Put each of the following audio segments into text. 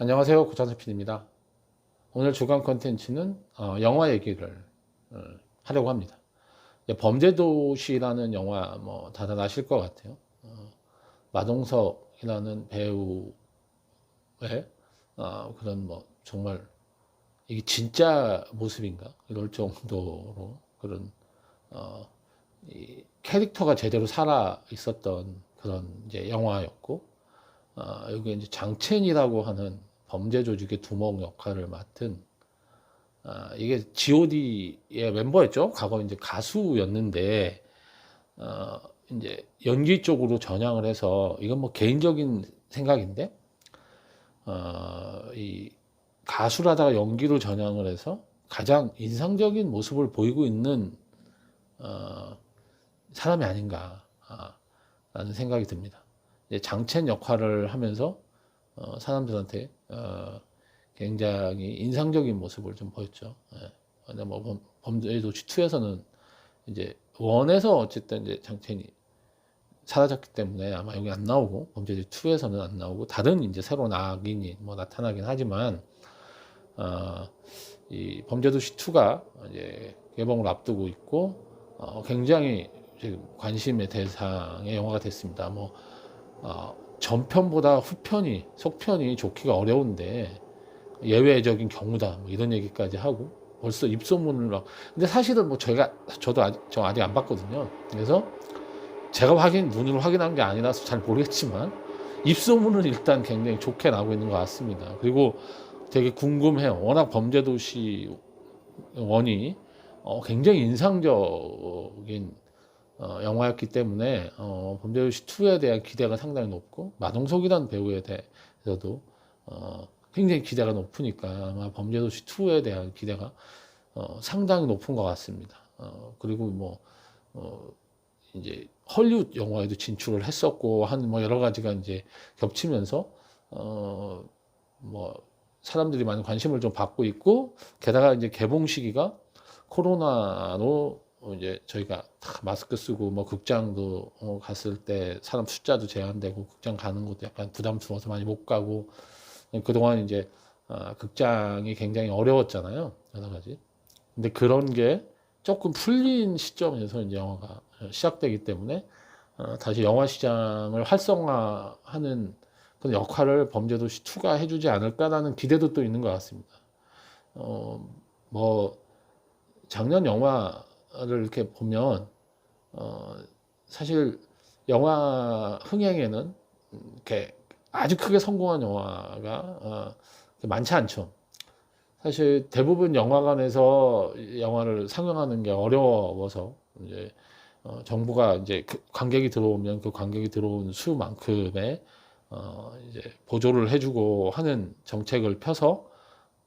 안녕하세요. 고찬수PD입니다. 오늘 주간 컨텐츠는 어, 영화 얘기를 어, 하려고 합니다. 범죄도시라는 영화 뭐 다들 아실 것 같아요. 어, 마동석이라는 배우의 어, 그런 뭐 정말 이게 진짜 모습인가 이럴 정도로 그런 캐릭터가 제대로 살아 있었던 그런 이제 영화였고 어, 여기 이제 장첸이라고 하는 범죄 조직의 두목 역할을 맡은 아, 이게 G.O.D의 멤버였죠. 과거 이제 가수였는데 어, 이제 연기 쪽으로 전향을 해서 이건 뭐 개인적인 생각인데 어, 이 가수라다가 연기로 전향을 해서 가장 인상적인 모습을 보이고 있는 어, 사람이 아닌가 아, 라는 생각이 듭니다. 이제 장첸 역할을 하면서 어, 사람들한테 어, 굉장히 인상적인 모습을 좀 보였죠. 예. 뭐 범- 범죄도시 2에서는 이제 원에서 어쨌든 이제 장첸이 사라졌기 때문에 아마 여기 안 나오고 범죄도시 2에서는 안 나오고 다른 이제 새로운 악인이 뭐 나타나긴 하지만 어, 이 범죄 도시 2가 이제 개봉을 앞두고 있고 어, 굉장히 지금 관심의 대상의 영화가 됐습니다. 뭐 어, 전편보다 후편이 속편이 좋기가 어려운데 예외적인 경우다 뭐 이런 얘기까지 하고 벌써 입소문을 막 근데 사실은 뭐 저희가 저도 아직 저 아직 안 봤거든요. 그래서 제가 확인 눈으로 확인한 게 아니라서 잘 모르겠지만 입소문은 일단 굉장히 좋게 나오고 있는 것 같습니다. 그리고 되게 궁금해요. 워낙 범죄도시 원이 어, 굉장히 인상적인 어, 영화였기 때문에 어, 범죄도시 2에 대한 기대가 상당히 높고 마동석이라는 배우에 대해서도 어, 굉장히 기대가 높으니까 아마 범죄도시 2에 대한 기대가 어, 상당히 높은 것 같습니다. 어, 그리고 뭐 어, 이제 헐리우드 영화에도 진출을 했었고 한 뭐 여러 가지가 이제 겹치면서 어, 뭐 사람들이 많은 관심을 좀 받고 있고 게다가 이제 개봉 시기가 코로나로 어, 이제 저희가 다 마스크 쓰고 뭐 극장도 어, 갔을 때 사람 숫자도 제한되고 극장 가는 것도 약간 부담스러워서 많이 못 가고 그동안 이제 아, 극장이 굉장히 어려웠잖아요 여러 가지 근데 그런 게 조금 풀린 시점에서 이제 영화가 시작되기 때문에 어, 다시 영화 시장을 활성화하는 그런 역할을 범죄도시 2가 해주지 않을까라는 기대도 또 있는 것 같습니다. 어, 뭐 작년 영화 를 이렇게 보면 어, 사실 영화 흥행에는 이렇게 아주 크게 성공한 영화가 어, 많지 않죠. 사실 대부분 영화관에서 이 영화를 상영하는 게 어려워서 이제 어, 정부가 이제 그 관객이 들어오면 그 관객이 들어온 수만큼의 어, 이제 보조를 해주고 하는 정책을 펴서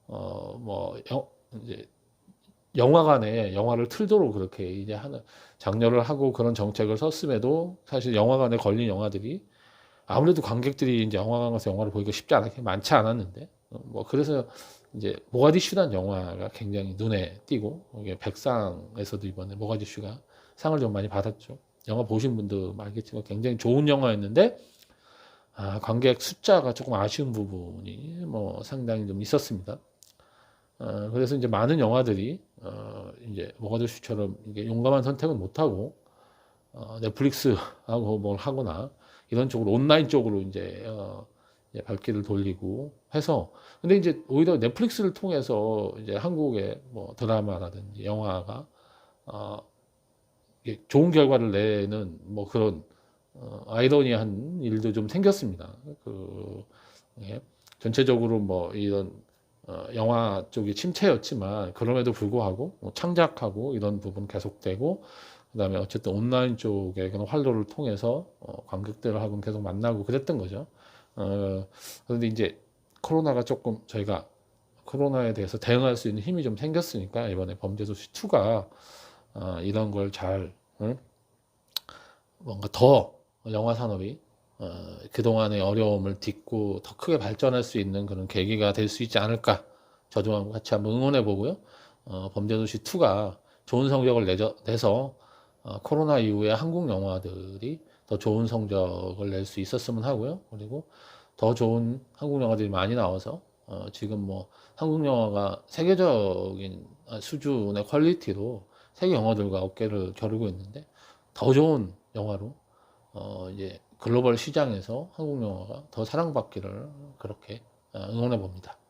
어, 뭐 영, 이제 영화관에 영화를 틀도록 그렇게 이제 하는 장려를 하고 그런 정책을 썼음에도 사실 영화관에 걸린 영화들이 아무래도 관객들이 이제 영화관 가서 영화를 보기가 쉽지 않게 많지 않았는데 어, 뭐 그래서 이제 모가디슈란 영화가 굉장히 눈에 띄고 이게 백상에서도 이번에 모가디슈가 상을 좀 많이 받았죠. 영화 보신 분도 알겠지만 굉장히 좋은 영화였는데 아, 관객 숫자가 조금 아쉬운 부분이 뭐 상당히 좀 있었습니다. 어, 그래서 이제 많은 영화들이 어, 이제 모가디슈처럼 이게 용감한 선택은 못하고 어, 넷플릭스하고 뭘 하거나 이런 쪽으로 온라인 쪽으로 이제, 어, 이제 발길을 돌리고 해서 근데 이제 오히려 넷플릭스를 통해서 이제 한국의 뭐 드라마라든지 영화가 어, 좋은 결과를 내는 뭐 그런 어, 아이러니한 일도 좀 생겼습니다. 그 예. 전체적으로 뭐 이런 어, 영화 쪽이 침체였지만 그럼에도 불구하고 뭐 창작하고 이런 부분 계속되고 그다음에 어쨌든 온라인 쪽의 그런 활로를 통해서 어, 관객들하고는 계속 만나고 그랬던 거죠. 어, 그런데 이제 코로나가 조금 저희가 코로나에 대해서 대응할 수 있는 힘이 좀 생겼으니까 이번에 범죄도시 2가 어, 이런 걸잘 뭔가 더 영화 산업이 어, 그동안의 어려움을 딛고 더 크게 발전할 수 있는 그런 계기가 될 수 있지 않을까. 저도 같이 한번 응원해 보고요. 어, 범죄도시 2가 좋은 성적을 내저, 내서 어, 코로나 이후에 한국 영화들이 더 좋은 성적을 낼 수 있었으면 하고요. 그리고 더 좋은 한국 영화들이 많이 나와서 어, 지금 뭐 한국 영화가 세계적인 수준의 퀄리티로 세계 영화들과 어깨를 겨루고 있는데 더 좋은 영화로 어, 이제 글로벌 시장에서 한국 영화가 더 사랑받기를 그렇게 어, 응원해 봅니다.